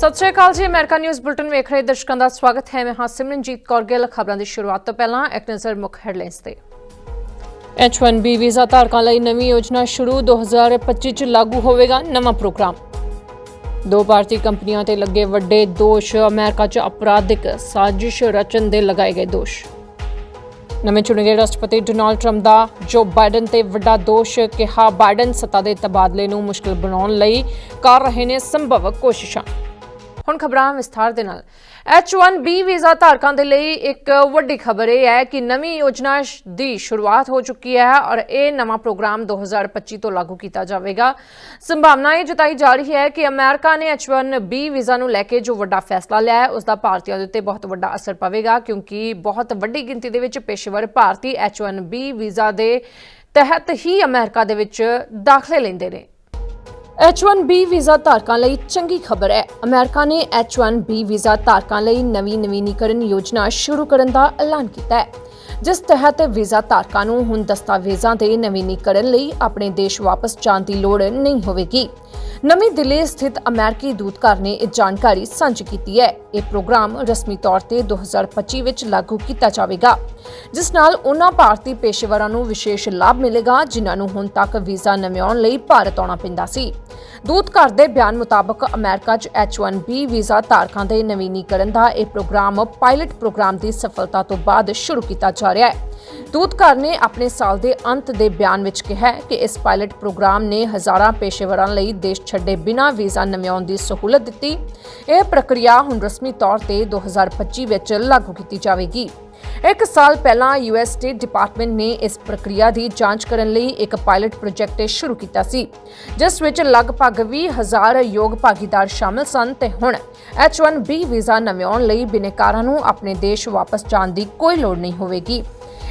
ਸਤਿ ਸ਼੍ਰੀ ਅਕਾਲ ਜੀ, America news bulletin ਵੇਖ ਰਹੇ ਦਰਸ਼ਕਾਂ ਦਾ ਸਵਾਗਤ ਹੈ। ਮੈਂ ਹਾਂ ਸਿਮਰਨਜੀਤ ਕੌਰ, ਗਿੱਲ ਖਬਰਾਂ ਦੀ ਸ਼ੁਰੂਆਤ ਤੋਂ ਪਹਿਲਾਂ ਇੱਕ ਨਜ਼ਰ ਮੁੱਖ ਹੈਡਲਾਈਨਸ ਤੇ। H1B ਵੀਜ਼ਾ ਧਾਰਕਾਂ ਲਈ ਨਵੀਂ ਯੋਜਨਾ ਸ਼ੁਰੂ 2025 ਚ ਲਾਗੂ ਹੋਵੇਗਾ ਨਵਾਂ ਪ੍ਰੋਗਰਾਮ। ਦੋ ਭਾਰਤੀ ਕੰਪਨੀਆਂ ਤੇ ਲੱਗੇ ਵੱਡੇ ਦੋਸ਼, ਅਮਰੀਕਾ 'ਚ ਅਪਰਾਧਿਕ ਸਾਜ਼ਿਸ਼ ਰਚਨ ਦੇ ਲਗਾਏ ਗਏ ਦੋਸ਼। ਨਵੇਂ ਚੁਣੇ ਗਏ ਰਾਸ਼ਟਰਪਤੀ ਡੋਨਾਲਡ ਟਰੰਪ ਦਾ ਜੋ ਬਾਈਡਨ ਤੇ ਵੱਡਾ ਦੋਸ਼ ਕਿਹਾ, ਬਾਈਡਨ ਸੱਤਾ ਦੇ ਤਬਾਦਲੇ ਨੂੰ ਮੁਸ਼ਕਲ ਬਣਾਉਣ ਲਈ ਕਰ ਰਹੇ ਨੇ ਸੰਭਵ ਕੋਸ਼ਿਸ਼ਾਂ। ਹੁਣ ਖਬਰਾਂ ਵਿਸਥਾਰ ਦੇ ਨਾਲ। H1B ਵੀਜ਼ਾ ਧਾਰਕਾਂ ਦੇ ਲਈ ਇੱਕ ਵੱਡੀ ਖਬਰ ਇਹ ਹੈ ਕਿ ਨਵੀਂ ਯੋਜਨਾ ਸ਼- ਦੀ ਸ਼ੁਰੂਆਤ ਹੋ ਚੁੱਕੀ ਹੈ ਔਰ ਇਹ ਨਵਾਂ ਪ੍ਰੋਗਰਾਮ 2025 ਤੋਂ ਲਾਗੂ ਕੀਤਾ ਜਾਵੇਗਾ। ਸੰਭਾਵਨਾ ਇਹ ਜਤਾਈ ਜਾ ਰਹੀ ਹੈ ਕਿ ਅਮਰੀਕਾ ਨੇ H1B ਵੀਜ਼ਾ ਨੂੰ ਲੈ ਕੇ ਜੋ ਵੱਡਾ ਫੈਸਲਾ ਲਿਆ ਹੈ ਉਸ ਦਾ ਭਾਰਤੀਆਂ ਦੇ ਉੱਤੇ ਬਹੁਤ ਵੱਡਾ ਅਸਰ ਪਵੇਗਾ ਕਿਉਂਕਿ ਬਹੁਤ ਵੱਡੀ ਗਿਣਤੀ ਦੇ ਵਿੱਚ ਪੇਸ਼ੇਵਰ ਭਾਰਤੀ H1B ਵੀਜ਼ਾ ਦੇ ਤਹਿਤ ਹੀ ਅਮਰੀਕਾ ਦੇ ਵਿੱਚ ਦਾਖਲੇ ਲੈਂਦੇ ਨੇ। H1B ਵੀਜ਼ਾ ਧਾਰਕਾਂ ਲਈ ਚੰਗੀ ਖਬਰ ਹੈ। ਅਮਰੀਕਾ ਨੇ H1B ਵੀਜ਼ਾ ਧਾਰਕਾਂ ਲਈ ਨਵੀਂ ਨਵੀਨੀਕਰਨ ਯੋਜਨਾ ਸ਼ੁਰੂ ਕਰਨ ਦਾ ਐਲਾਨ ਕੀਤਾ ਹੈ। ਜਿਸ ਤਹਿਤ ਵੀਜ਼ਾ ਧਾਰਕਾਂ ਨੂੰ ਹੁਣ ਦਸਤਾਵੇਜ਼ਾਂ ਦੇ ਨਵੀਨੀਕਰਨ ਲਈ ਆਪਣੇ ਦੇਸ਼ ਵਾਪਸ ਜਾਣ ਦੀ ਲੋੜ ਨਹੀਂ ਹੋਵੇਗੀ। ਨਵੀਂ ਦਿੱਲੀ ਸਥਿਤ ਅਮਰੀਕੀ ਦੂਤਘਰ ਨੇ ਇਹ ਜਾਣਕਾਰੀ ਸਾਂਝੀ ਕੀਤੀ ਹੈ। ਇਹ ਪ੍ਰੋਗਰਾਮ ਰਸਮੀ ਤੌਰ ਤੇ 2025 ਵਿੱਚ ਲਾਗੂ ਕੀਤਾ ਜਾਵੇਗਾ, ਜਿਸ ਨਾਲ ਉਹਨਾਂ ਭਾਰਤੀ ਪੇਸ਼ੇਵਰਾਂ ਨੂੰ ਵਿਸ਼ੇਸ਼ ਲਾਭ ਮਿਲੇਗਾ, ਜਿਨ੍ਹਾਂ ਨੂੰ ਹੁਣ ਤੱਕ ਵੀਜ਼ਾ ਨਵਿਆਉਣ ਲਈ ਭਾਰਤ ਆਉਣਾ ਪੈਂਦਾ ਸੀ। ਦੂਤਘਰ ਦੇ ਬਿਆਨ ਮੁਤਾਬਕ, ਅਮਰੀਕਾ 'ਚ H1B ਵੀਜ਼ਾ ਧਾਰਕਾਂ ਦੇ ਨਵੀਨੀਕਰਨ ਦਾ ਇਹ ਪ੍ਰੋਗਰਾਮ ਪਾਇਲਟ ਪ੍ਰੋਗਰਾਮ ਦੀ ਸਫਲਤਾ ਤੋਂ ਬਾਅਦ ਸ਼ੁਰੂ ਕੀਤਾ ਜਾ ਰਿਹਾ ਹੈ। ਦੂਤਘਰ ਨੇ ਆਪਣੇ ਸਾਲ ਦੇ ਅੰਤ ਦੇ ਬਿਆਨ ਵਿੱਚ ਕਿਹਾ ਕਿ ਇਸ ਪਾਇਲਟ ਪ੍ਰੋਗਰਾਮ ਨੇ ਹਜ਼ਾਰਾਂ ਪੇਸ਼ੇਵਰਾਂ ਲਈ ਦੇਸ਼ ਛੱਡੇ ਬਿਨਾਂ ਵੀਜ਼ਾ ਨਵਿਆਉਣ ਦੀ ਸਹੂਲਤ ਦਿੱਤੀ। ਇਹ ਪ੍ਰਕਿਰਿਆ ਹੁਣ ਰਸਮੀ ਤੌਰ ਤੇ 2025 ਵਿੱਚ ਲਾਗੂ ਕੀਤੀ ਜਾਵੇਗੀ। ਇੱਕ ਸਾਲ ਪਹਿਲਾਂ ਯੂਐਸ ਸਟੇਟ ਡਿਪਾਰਟਮੈਂਟ ਨੇ ਇਸ ਪ੍ਰਕਿਰਿਆ ਦੀ ਜਾਂਚ ਕਰਨ ਲਈ ਇੱਕ ਪਾਇਲਟ ਪ੍ਰੋਜੈਕਟ ਸ਼ੁਰੂ ਕੀਤਾ ਸੀ, ਜਿਸ ਵਿੱਚ ਲਗਭਗ 20000 ਯੋਗ ਭਾਗੀਦਾਰ ਸ਼ਾਮਲ ਸਨ ਤੇ ਹੁਣ H1B ਵੀਜ਼ਾ ਨਵਿਆਉਣ ਲਈ ਬਿਨੇਕਾਰਾਂ ਨੂੰ ਆਪਣੇ ਦੇਸ਼ ਵਾਪਸ ਜਾਣ ਦੀ ਕੋਈ ਲੋੜ ਨਹੀਂ ਹੋਵੇਗੀ।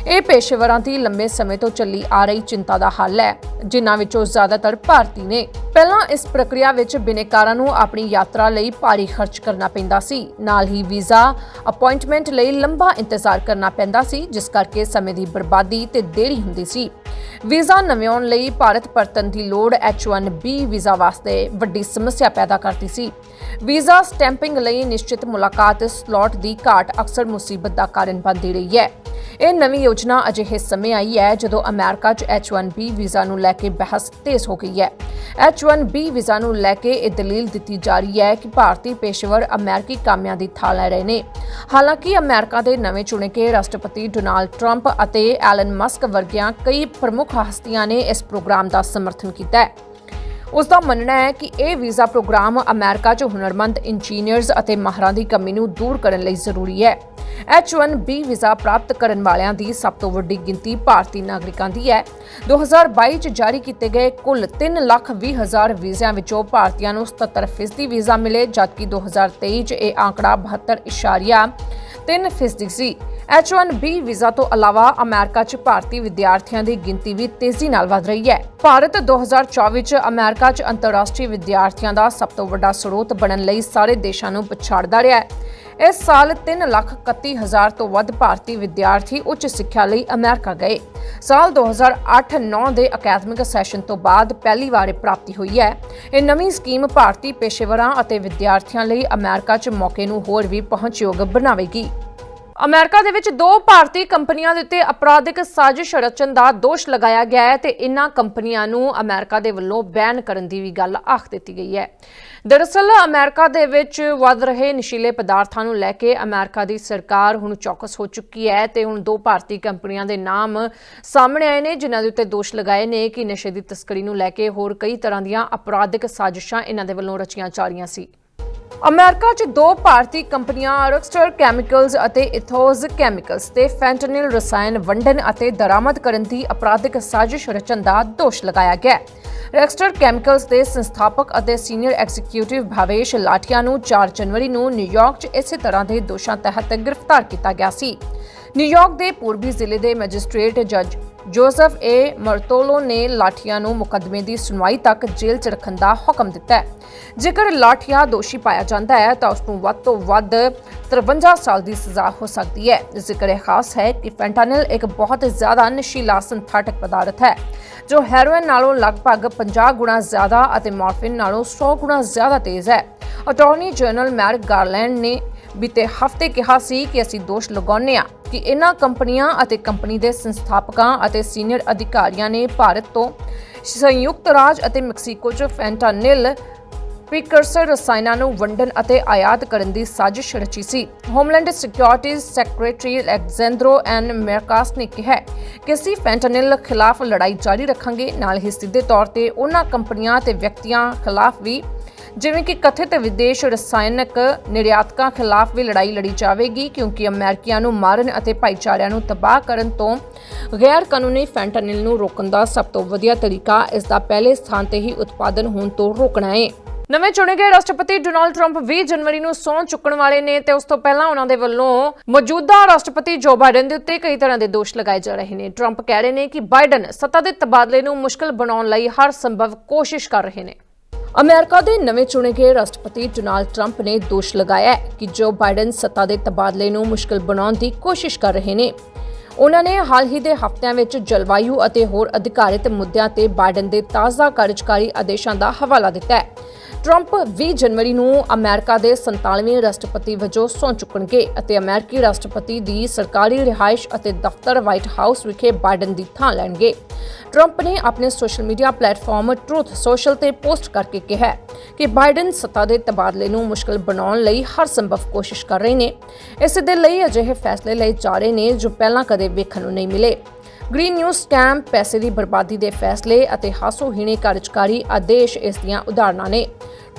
ਇਹ ਪੇਸ਼ੇਵਰਾਂ ਦੀ ਲੰਬੇ ਸਮੇਂ ਤੋਂ ਚੱਲੀ ਆ ਰਹੀ ਚਿੰਤਾ ਦਾ ਹੱਲ ਹੈ, ਜਿਨ੍ਹਾਂ ਵਿੱਚੋਂ ਜ਼ਿਆਦਾਤਰ ਭਾਰਤੀ ਨੇ। ਪਹਿਲਾਂ ਇਸ ਪ੍ਰਕਿਰਿਆ ਵਿੱਚ ਬਿਨੇਕਾਰਾਂ ਨੂੰ ਆਪਣੀ ਯਾਤਰਾ ਲਈ ਭਾਰੀ ਖਰਚ ਕਰਨਾ ਪੈਂਦਾ ਸੀ। ਨਾਲ ਹੀ ਵੀਜ਼ਾ, ਅਪਾਇੰਟਮੈਂਟ ਲਈ ਲੰਬਾ ਇੰਤਜ਼ਾਰ ਕਰਨਾ ਪੈਂਦਾ ਸੀ, ਜਿਸ ਕਰਕੇ ਸਮੇਂ ਦੀ ਬਰਬਾਦੀ ਤੇ ਦੇਰੀ ਹੁੰਦੀ ਸੀ। ਵੀਜ਼ਾ ਨਵਿਆਉਣ ਲਈ ਭਾਰਤ ਪਰਤਣ ਦੀ ਲੋੜ H1B ਵੀਜ਼ਾ ਵਾਸਤੇ ਵੱਡੀ ਸਮੱਸਿਆ ਪੈਦਾ ਕਰਦੀ ਸੀ। ਵੀਜ਼ਾ ਸਟੈਂਪਿੰਗ ਲਈ ਨਿਸ਼ਚਿਤ ਮੁਲਾਕਾਤ ਸਲੋਟ ਦੀ ਘਾਟ ਅਕਸਰ ਮੁਸੀਬਤ ਦਾ ਕਾਰਨ ਬਣਦੀ ਰਹੀ ਹੈ। ਇਹ ਨਵੀਂ ਯੋਜਨਾ ਅਜਿਹੇ ਸਮੇਂ ਆਈ ਹੈ ਜਦੋਂ ਅਮਰੀਕਾ 'ਚ H1B ਵੀਜ਼ਾ ਨੂੰ ਲੈ ਕੇ ਬਹਿਸ ਤੇਜ਼ ਹੋ ਗਈ ਹੈ। H1B ਵੀਜ਼ਾ ਨੂੰ ਲੈ ਕੇ ਇਹ ਦਲੀਲ ਦਿੱਤੀ ਜਾ ਰਹੀ ਹੈ ਕਿ ਭਾਰਤੀ ਪੇਸ਼ੇਵਰ ਅਮਰੀਕੀ ਕਾਮਿਆਂ ਦੀ ਥਾਂ ਲੈ ਰਹੇ ਨੇ। ਹਾਲਾਂਕਿ ਅਮਰੀਕਾ ਦੇ ਨਵੇਂ ਚੁਣੇ ਗਏ ਰਾਸ਼ਟਰਪਤੀ ਡੋਨਾਲਡ ਟਰੰਪ ਅਤੇ ਐਲਨ ਮਸਕ ਵਰਗੀਆਂ ਕਈ ਪ੍ਰਮੁੱਖ ਹਸਤੀਆਂ ਨੇ ਇਸ ਪ੍ਰੋਗਰਾਮ ਦਾ ਸਮਰਥਨ ਕੀਤਾ ਹੈ। ਉਸ ਦਾ ਮੰਨਣਾ ਹੈ ਕਿ ਇਹ ਵੀਜ਼ਾ ਪ੍ਰੋਗਰਾਮ ਅਮਰੀਕਾ 'ਚ ਹੁਨਰਮੰਦ ਇੰਜੀਨੀਅਰਸ ਅਤੇ ਮਾਹਰਾਂ ਦੀ ਕਮੀ ਨੂੰ ਦੂਰ ਕਰਨ ਲਈ ਜ਼ਰੂਰੀ ਹੈ। H1B ਵੀਜ਼ਾ ਪ੍ਰਾਪਤ ਕਰਨ ਵਾਲਿਆਂ ਦੀ ਸਭ ਤੋਂ ਵੱਡੀ ਗਿਣਤੀ ਭਾਰਤੀ ਨਾਗਰਿਕਾਂ ਦੀ ਹੈ। 2022 'ਚ ਜਾਰੀ ਕੀਤੇ ਗਏ ਕੁੱਲ 3 ਲੱਖ 20 ਹਜ਼ਾਰ ਵੀਜ਼ਿਆਂ ਵਿੱਚੋਂ ਭਾਰਤੀਆਂ ਨੂੰ 77% ਵੀਜ਼ਾ ਮਿਲੇ, ਜਦਕਿ 2023 'ਚ ਇਹ ਆંકੜਾ 72.3 ਫੀਸਦੀ ਸੀ। H1B ਵੀਜ਼ਾ ਤੋਂ ਇਲਾਵਾ ਅਮਰੀਕਾ 'ਚ ਭਾਰਤੀ ਵਿਦਿਆਰਥੀਆਂ ਦੀ ਗਿਣਤੀ ਵੀ ਤੇਜ਼ੀ ਨਾਲ ਵਧ ਰਹੀ ਹੈ। ਭਾਰਤ 2024 'ਚ ਅਮਰੀਕਾ 'ਚ ਅੰਤਰਰਾਸ਼ਟਰੀ ਵਿਦਿਆਰਥੀਆਂ ਦਾ ਸਭ ਤੋਂ ਵੱਡਾ ਸਰੋਤ ਬਣਨ ਲਈ ਸਾਰੇ ਦੇਸ਼ਾਂ ਨੂੰ ਪਛਾੜਦਾ ਰਿਹਾ ਹੈ। ਇਸ ਸਾਲ 3 ਲੱਖ 31 ਹਜ਼ਾਰ ਤੋਂ ਵੱਧ ਭਾਰਤੀ ਵਿਦਿਆਰਥੀ ਉੱਚ ਸਿੱਖਿਆ ਲਈ ਅਮਰੀਕਾ ਗਏ। ਸਾਲ 2008-9 ਦੇ ਅਕੈਡਮਿਕ ਸੈਸ਼ਨ ਤੋਂ ਬਾਅਦ ਪਹਿਲੀ ਵਾਰ ਪ੍ਰਾਪਤੀ ਹੋਈ ਹੈ। ਇਹ ਨਵੀਂ ਸਕੀਮ ਭਾਰਤੀ ਪੇਸ਼ੇਵਰਾਂ ਅਤੇ ਵਿਦਿਆਰਥੀਆਂ ਲਈ ਅਮਰੀਕਾ 'ਚ ਮੌਕੇ ਨੂੰ ਹੋਰ ਵੀ ਪਹੁੰਚਯੋਗ ਬਣਾਵੇਗੀ। ਅਮਰੀਕਾ ਦੇ ਵਿੱਚ ਦੋ ਭਾਰਤੀ ਕੰਪਨੀਆਂ ਦੇ ਉੱਤੇ ਅਪਰਾਧਿਕ ਸਾਜ਼ਿਸ਼ ਰਚਨ ਦਾ ਦੋਸ਼ ਲਗਾਇਆ ਗਿਆ ਹੈ ਤੇ ਇਨ੍ਹਾਂ ਕੰਪਨੀਆਂ ਨੂੰ ਅਮਰੀਕਾ ਦੇ ਵੱਲੋਂ ਬੈਨ ਕਰਨ ਦੀ ਵੀ ਗੱਲ ਆਖ ਦਿੱਤੀ ਗਈ ਹੈ। ਦਰਅਸਲ, ਅਮਰੀਕਾ ਦੇ ਵਿੱਚ ਵੱਧ ਰਹੇ ਨਸ਼ੀਲੇ ਪਦਾਰਥਾਂ ਨੂੰ ਲੈ ਕੇ ਅਮਰੀਕਾ ਦੀ ਸਰਕਾਰ ਹੁਣ ਚੌਕਸ ਹੋ ਚੁੱਕੀ ਹੈ ਤੇ ਹੁਣ ਦੋ ਭਾਰਤੀ ਕੰਪਨੀਆਂ ਦੇ ਨਾਮ ਸਾਹਮਣੇ ਆਏ ਨੇ, ਜਿਨ੍ਹਾਂ ਦੇ ਉੱਤੇ ਦੋਸ਼ ਲਗਾਏ ਨੇ ਕਿ ਨਸ਼ੇ ਦੀ ਤਸਕਰੀ ਨੂੰ ਲੈ ਕੇ ਹੋਰ ਕਈ ਤਰ੍ਹਾਂ ਦੀਆਂ ਅਪਰਾਧਿਕ ਸਾਜ਼ਿਸ਼ਾਂ ਇਹਨਾਂ ਦੇ ਵੱਲੋਂ ਰਚੀਆਂ ਜਾ ਰਹੀਆਂ ਸੀ। ਅਮਰੀਕਾ 'ਚ ਦੋ ਭਾਰਤੀ ਕੰਪਨੀਆਂ, ਰੌਕਸਟਰ ਕੈਮੀਕਲਜ਼ ਅਤੇ ਇਥੋਜ਼ ਕੈਮੀਕਲਜ਼ ਤੇ ਫੈਂਟਨਿਲ ਰਸਾਇਣ ਵੰਡਣ ਅਤੇ ਦਰਾਮਦ ਕਰਨ ਦੀ ਅਪਰਾਧਿਕ ਸਾਜ਼ਿਸ਼ ਰਚਨ ਦਾ ਦੋਸ਼ ਲਗਾਇਆ ਗਿਆ ਹੈ। ਰੌਕਸਟਰ ਕੈਮੀਕਲਜ਼ ਦੇ ਸੰਸਥਾਪਕ ਅਤੇ ਸੀਨੀਅਰ ਐਗਜ਼ੀਕਿਊਟਿਵ ਭਾਵੇਸ਼ ਲਾਠੀਆ ਨੂੰ 4 ਜਨਵਰੀ ਨੂੰ ਨਿਊਯਾਰਕ 'ਚ ਇਸੇ ਤਰ੍ਹਾਂ ਦੇ ਦੋਸ਼ਾਂ ਤਹਿਤ ਗ੍ਰਿਫਤਾਰ ਕੀਤਾ ਗਿਆ ਸੀ। ਨਿਊਯਾਰਕ ਦੇ ਪੂਰਬੀ ਜ਼ਿਲ੍ਹੇ ਦੇ ਮੈਜਿਸਟ੍ਰੇਟ ਜੱਜ ਜੋਸਫ ਏ. ਮਰਤੋਲੋ ਨੇ ਲਾਠੀਆਂ ਨੂੰ ਮੁਕੱਦਮੇ ਦੀ ਸੁਣਵਾਈ ਤੱਕ ਜੇਲ੍ਹ 'ਚ ਰੱਖਣ ਦਾ ਹੁਕਮ ਦਿੱਤਾ ਹੈ। ਜੇਕਰ ਲਾਠੀਆ ਦੋਸ਼ੀ ਪਾਇਆ ਜਾਂਦਾ ਹੈ, ਤਾਂ ਉਸ ਨੂੰ ਵੱਧ ਤੋਂ ਵੱਧ 53 ਸਾਲ ਦੀ ਸਜ਼ਾ ਹੋ ਸਕਦੀ ਹੈ। ਜ਼ਿਕਰ ਇਹ ਖਾਸ ਹੈ ਕਿ ਫੈਂਟਾਨਿਲ ਇੱਕ ਬਹੁਤ ਜ਼ਿਆਦਾ ਨਸ਼ੀਲਾ ਸਿੰਥੈਟਿਕ ਪਦਾਰਥ ਹੈ, ਜੋ ਹੈਰੋਇਨ ਨਾਲੋਂ ਲਗਭਗ 50 ਗੁਣਾ ਜ਼ਿਆਦਾ ਅਤੇ ਮੋਰਫਿਨ ਨਾਲੋਂ 100 ਗੁਣਾ ਜ਼ਿਆਦਾ ਤੇਜ਼ ਹੈ। ਅਟਾਰਨੀ ਜਨਰਲ ਮੈਰਿਕ ਗਾਰਲੈਂਡ ਨੇ ਬੀਤੇ ਹਫ਼ਤੇ ਕਿਹਾ ਸੀ ਕਿ ਅਸੀਂ ਦੋਸ਼ ਲਗਾਉਂਦੇ ਹਾਂ ਕਿ ਇਨ੍ਹਾਂ ਕੰਪਨੀਆਂ ਅਤੇ ਕੰਪਨੀ ਦੇ ਸੰਸਥਾਪਕਾਂ ਅਤੇ ਸੀਨੀਅਰ ਅਧਿਕਾਰੀਆਂ ਨੇ ਭਾਰਤ ਤੋਂ ਸੰਯੁਕਤ ਰਾਜ ਅਤੇ ਮੈਕਸੀਕੋ 'ਚ ਫੈਂਟਾਨਿਲ ਪ੍ਰੀਕਰਸਰ ਰਸਾਇਣਾਂ ਨੂੰ ਵੰਡਣ ਅਤੇ ਆਯਾਤ ਕਰਨ ਦੀ ਸਾਜ਼ਿਸ਼ ਰਚੀ ਸੀ। Homeland securities secretary Alejandro N Mayorkas ਨੇ ਕਿਹਾ ਕਿ ਅਸੀਂ ਫੈਂਟਾਨਿਲ ਖਿਲਾਫ ਲੜਾਈ ਜਾਰੀ ਰੱਖਾਂਗੇ। ਨਾਲ ਹੀ ਸਿੱਧੇ ਤੌਰ ਤੇ ਉਹਨਾਂ ਕੰਪਨੀਆਂ ਤੇ ਵਿਅਕਤੀਆਂ ਖਿਲਾਫ ਵੀ ਜਿਵੇਂ ਕਿ ਕਥਿਤ ਵਿਦੇਸ਼ ਰਸਾਇਣਕ ਨਿਰਯਾਤਕਾਂ ਖਿਲਾਫ ਵੀ ਲੜਾਈ ਲੜੀ ਜਾਵੇਗੀ, ਕਿਉਂਕਿ ਅਮਰੀਕੀਆਂ ਨੂੰ ਮਾਰਨ ਅਤੇ ਭਾਈਚਾਰਿਆਂ ਨੂੰ ਤਬਾਹ ਕਰਨ ਤੋਂ ਗੈਰ ਕਾਨੂੰਨੀ ਫੈਂਟਾਨਿਲ ਨੂੰ ਰੋਕਣ ਦਾ ਸਭ ਤੋਂ ਵਧੀਆ ਤਰੀਕਾ ਇਸ ਦਾ ਪਹਿਲੇ ਸਥਾਨ ਤੇ ਹੀ ਉਤਪਾਦਨ ਹੋਣ ਤੋਂ ਰੋਕਣਾ ਹੈ ਨਵੇਂ ਚੁਣੇ ਗਏ ਰਾਸ਼ਟਰਪਤੀ ਡੋਨਾਲਡ ਟਰੰਪ 20 ਜਨਵਰੀ ਨੂੰ ਸਹੁੰ ਚੁੱਕਣ ਵਾਲੇ ਨੇ ਤੇ ਉਸ ਤੋਂ ਪਹਿਲਾਂ ਉਹਨਾਂ ਦੇ ਵੱਲੋਂ ਮੌਜੂਦਾ ਰਾਸ਼ਟਰਪਤੀ ਜੋ ਬਾਈਡਨ ਦੇ ਉੱਤੇ ਕਈ ਤਰ੍ਹਾਂ ਦੇ ਦੋਸ਼ ਲਗਾਏ ਜਾ ਰਹੇ ਨੇ। ਟਰੰਪ ਕਹਿ ਰਹੇ ਨੇ ਕਿ ਬਾਈਡਨ ਸੱਤਾ ਦੇ ਤਬਾਦਲੇ ਨੂੰ ਮੁਸ਼ਕਲ ਬਣਾਉਣ ਲਈ ਹਰ ਸੰਭਵ ਕੋਸ਼ਿਸ਼ ਕਰ ਰਹੇ ਨੇ। ਅਮਰੀਕਾ ਦੇ ਨਵੇਂ ਚੁਣੇ ਗਏ ਰਾਸ਼ਟਰਪਤੀ ਡੋਨਾਲਡ ਟਰੰਪ ਨੇ ਦੋਸ਼ ਲਗਾਇਆ ਹੈ ਕਿ ਜੋ ਬਾਈਡਨ ਸੱਤਾ ਦੇ ਤਬਾਦਲੇ ਨੂੰ ਮੁਸ਼ਕਲ ਬਣਾਉਣ ਦੀ ਕੋਸ਼ਿਸ਼ ਕਰ ਰਹੇ ਨੇ। ਉਹਨਾਂ ਨੇ ਹਾਲ ਹੀ ਦੇ ਹਫ਼ਤਿਆਂ ਵਿੱਚ ਜਲਵਾਯੂ ਅਤੇ ਹੋਰ ਅਧਿਕਾਰਿਤ ਮੁੱਦਿਆਂ ਤੇ ਬਾਈਡਨ ਦੇ ਤਾਜ਼ਾ ਕਾਰਜਕਾਰੀ ਆਦੇਸ਼ਾਂ ਦਾ ਹਵਾਲਾ ਦਿੱਤਾ ਹੈ। ਟਰੰਪ 20 ਜਨਵਰੀ ਨੂੰ ਅਮਰੀਕਾ ਦੇ 47ਵੇਂ ਰਾਸ਼ਟਰਪਤੀ ਵਜੋਂ ਸਹੁੰ ਚੁੱਕਣਗੇ ਅਤੇ ਅਮਰੀਕੀ ਰਾਸ਼ਟਰਪਤੀ ਦੀ ਸਰਕਾਰੀ ਰਿਹਾਇਸ਼ ਅਤੇ ਦਫ਼ਤਰ ਵਾਈਟ ਹਾਊਸ ਵਿਖੇ ਬਾਈਡਨ ਦੀ ਥਾਂ ਲੈਣਗੇ। ਟਰੰਪ ਨੇ ਆਪਣੇ social media platform Truth Social ਤੇ ਪੋਸਟ ਕਰਕੇ ਕਿਹਾ ਕਿ ਬਾਈਡਨ ਸੱਤਾ ਦੇ ਤਬਾਦਲੇ ਨੂੰ ਮੁਸ਼ਕਲ ਬਣਾਉਣ ਲਈ ਹਰ ਸੰਭਵ ਕੋਸ਼ਿਸ਼ ਕਰ ਰਹੇ ਨੇ। ਇਸ ਦੇ ਲਈ ਅਜਿਹੇ ਫੈਸਲੇ ਲਏ ਜਾ ਰਹੇ ਨੇ ਜੋ ਪਹਿਲਾਂ ਕਦੇ ਵੇਖਣ ਨੂੰ ਨਹੀਂ ਮਿਲੇ। ਗ੍ਰੀਨ ਨਿਊਜ਼ ਸਕੈਮ ਪੈਸੇ ਦੀ ਬਰਬਾਦੀ ਦੇ ਫੈਸਲੇ ਅਤੇ ਹਾਸੋਹੀਣੇ ਕਾਰਜਕਾਰੀ ਆਦੇਸ਼ ਇਸ ਦੀਆਂ ਉਦਾਹਰਨਾਂ ਨੇ।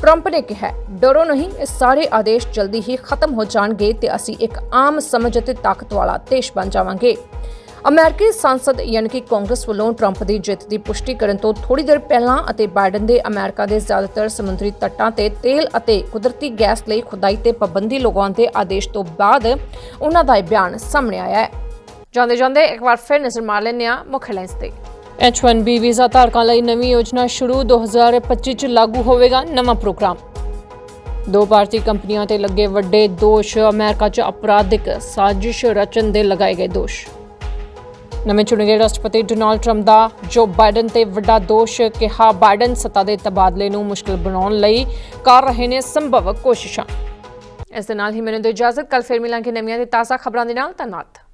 ਟਰੰਪ ਨੇ ਕਿਹਾ, ਡਰੋ ਨਹੀਂ, ਇਹ ਸਾਰੇ ਆਦੇਸ਼ ਜਲਦੀ ਹੀ ਖਤਮ ਹੋ ਜਾਣਗੇ ਤੇ ਅਸੀਂ ਇੱਕ ਆਮ ਸਮਝ ਅਤੇ ਤਾਕਤ ਵਾਲਾ ਦੇਸ਼ ਬਣ ਜਾਵਾਂਗੇ। ਅਮਰੀਕੀ ਸੰਸਦ ਯਾਨੀ ਕਿ ਕਾਂਗਰਸ ਵੱਲੋਂ ਟਰੰਪ ਦੀ ਜਿੱਤ ਦੀ ਪੁਸ਼ਟੀ ਕਰਨ ਤੋਂ ਥੋੜੀ ਦੇਰ ਪਹਿਲਾਂ ਅਤੇ ਬਾਈਡਨ ਦੇ ਅਮਰੀਕਾ ਦੇ ਜ਼ਿਆਦਾਤਰ ਸਮੁੰਦਰੀ ਤੱਟਾਂ ਤੇ ਤੇਲ ਅਤੇ ਕੁਦਰਤੀ ਗੈਸ ਲਈ ਖੁਦਾਈ ਤੇ ਪਾਬੰਦੀ ਲਗਾਉਣ ਦੇ ਆਦੇਸ਼ ਤੋਂ ਬਾਅਦ ਉਹਨਾਂ ਦਾ ਇਹ ਬਿਆਨ ਸਾਹਮਣੇ ਆਇਆ ਹੈ। ਜਾਂਦੇ ਜਾਂਦੇ ਇੱਕ ਵਾਰ ਫਿਰ ਨਜ਼ਰ ਮਾਰ ਲੈਂਦੇ ਹਾਂ ਮੁੱਖ ਹੈਡਲਾਈਨਸ ਤੇ। H1B ਵੀਜ਼ਾ ਧਾਰਕਾਂ ਲਈ ਨਵੀਂ ਯੋਜਨਾ ਸ਼ੁਰੂ 2025 ਚ ਲਾਗੂ ਹੋਵੇਗਾ ਨਵਾਂ ਪ੍ਰੋਗਰਾਮ। ਦੋ ਭਾਰਤੀ ਕੰਪਨੀਆਂ ਤੇ ਲੱਗੇ ਵੱਡੇ ਦੋਸ਼, ਅਮਰੀਕਾ 'ਚ ਅਪਰਾਧਿਕ ਸਾਜ਼ਿਸ਼ ਰਚਨ ਦੇ ਲਗਾਏ ਗਏ ਦੋਸ਼। ਨਵੇਂ ਚੁਣੇ ਗਏ ਰਾਸ਼ਟਰਪਤੀ ਡੋਨਾਲਡ ਟਰੰਪ ਦਾ ਜੋ ਬਾਈਡਨ ਤੇ ਵੱਡਾ ਦੋਸ਼ ਕਿਹਾ, ਬਾਈਡਨ ਸੱਤਾ ਦੇ ਤਬਾਦਲੇ ਨੂੰ ਮੁਸ਼ਕਲ ਬਣਾਉਣ ਲਈ ਕਰ ਰਹੇ ਨੇ ਸੰਭਵ ਕੋਸ਼ਿਸ਼ਾਂ। ਇਸ ਦੇ ਨਾਲ ਹੀ ਮੈਨੂੰ ਦਿਓ ਇਜਾਜ਼ਤ ਕੱਲ ਫਿਰ ਮਿਲਾਂਗੇ ਨਵੀਆਂ ਤੇ ਤਾਜ਼ਾ ਖਬਰਾਂ ਦੇ ਨਾਲ। ਧੰਨਵਾਦ।